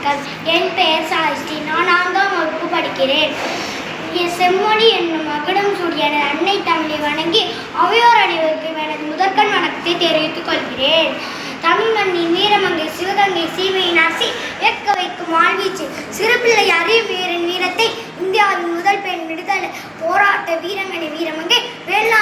வணக்கம் என் பெயர் சாய்ஸ்ரீ. நான் நான்காம் வகுப்பு படிக்கிறேன். என் செம்மொழி என்னும் மகுடம் சூடிய எனது அன்னை தமிழை வணங்கி அவையோர் அனைவருக்கும் எனது முதற்கண் வணக்கத்தை தெரிவித்துக் கொள்கிறேன். தமிழ் மண்ணின் வீரமங்கை சிவகங்கை சீமையின் அரசி இயக்க வைக்கும் வாழ்வீச்சு சிறுபிள்ளை அறிவு வீரன் வீரத்தை இந்தியாவின் முதல் பெண் விடுதலை போராட்ட வீரமணி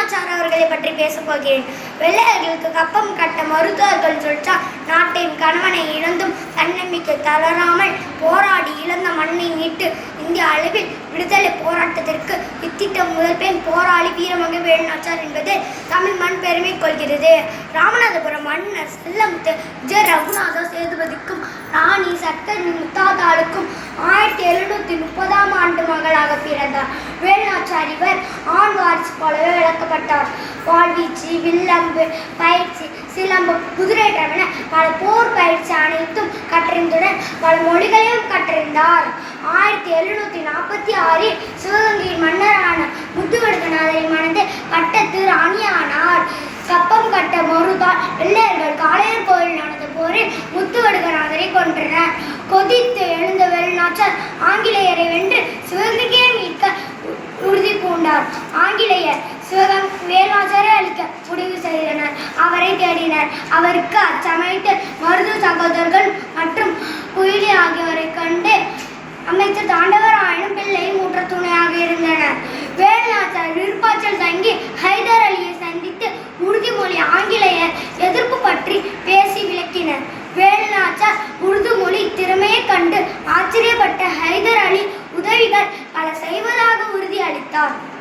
வேலுநாச்சார் அவர்களை பற்றி பேசப் போகிறேன். வெள்ளையர்களுக்கு கப்பம் கட்ட மருத்துவர்கள் சொல்லிச்சா நாட்டின் கணவனை இழந்தும் தன்னம்பிக்கை தளராமல் போராடி இழந்த மண்ணை மீட்டு இந்திய அளவில் விடுதலை போராட்டத்திற்கு இத்திட்ட முதல் பெண் போராளி வீரமங்கை வேலுநாச்சார் என்பது தமிழ் மண் பெருமை கொள்கிறது. ராமநாதபுரம் மன்னர் செல்லமுத்து விஜய ரகுநாத சேதுபதிக்கும் ஆயிரத்தி முப்பதாம் ஆண்டு மகளாக பிறந்தார். வேலுநாச்சார் இவர் ஆண் வாரிசு போலவே விளக்கப்பட்டார். வாழ்வீச்சு வில்லம்பு பயிற்சி சிலம்பு குதிரைட்டம் என பல போர் பயிற்சி அனைத்தும் கற்றிருந்துடன் பல மொழிகளையும் கற்றிருந்தார் ஆயிரத்தி எழுநூத்தி நாற்பத்தி ஆறில் சிவகங்கையின் மன்னரான முத்துவடுகநாதரை மணந்து பட்டத்து ராணியானார். கப்பம் கட்ட மறுதால் வெள்ளையர்கள் காளையர் கோயில் நடந்த போரில் முத்துவடுகநாதரை கொன்றனர். கொதித்து எழுந்த வேலுநாச்சார் ஆங்கில வென்று மீட்க உறுதி பூண்டார். ஆங்கிலேயர் சிவகம் வேலுநாச்சாரை அளிக்க முடிவு செய்தனர். அவரை தேடினர். அவருக்கு அச்சமயத்து மருது சகோதரர்கள் மற்றும் குயிலி ஆகியோரை கண்டு அமைச்சர் தாண்டவர் ஆயினும் பிள்ளை மூற்ற துணையாக இருந்தனர். வேலுநாச்சார் விருப்பாச்சல் தங்கி ஹைதர் அலியை சந்தித்து உறுதிமொழி ஆங்கிலேயர் எதிர்ப்பு பற்றி பேசி விளக்கினர். வேலுநாச்சார் உருது உறுதி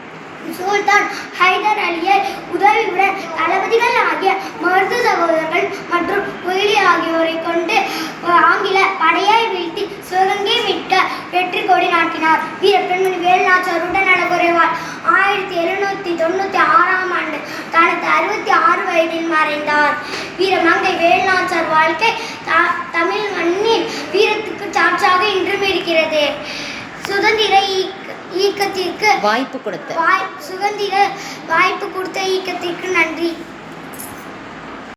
சுல்தான் ஹைதர் அலியை உதவியுடன் தளபதிகள் ஆகிய மருது சகோதரர்கள் மற்றும் குயிலி ஆகியோரை கொண்டு ஆங்கில படையை வீழ்த்தி சிவகங்கை விட்ட வெற்றி கொடி நாட்டினார். வீர பெண்மணி வேலுநாச்சார் உடல்நல குறைவால் ஆயிரத்தி எழுநூத்தி தொண்ணூத்தி ஆறாம் ஆண்டு தனது அறுபத்தி ஆறு வயதில் மறைந்தார். வீரமங்கை வேலுநாச்சார் வாழ்க்கை த- தமிழ் மண்ணில் வீரத்துக்கு சாட்சாக இன்றும் இருக்கிறது. சுதந்திர இயக்கத்திற்கு வாய்ப்பு கொடுத்த. வாய் சுதந்திர வாய்ப்பு கொடுத்த இயக்கத்திற்கு நன்றி.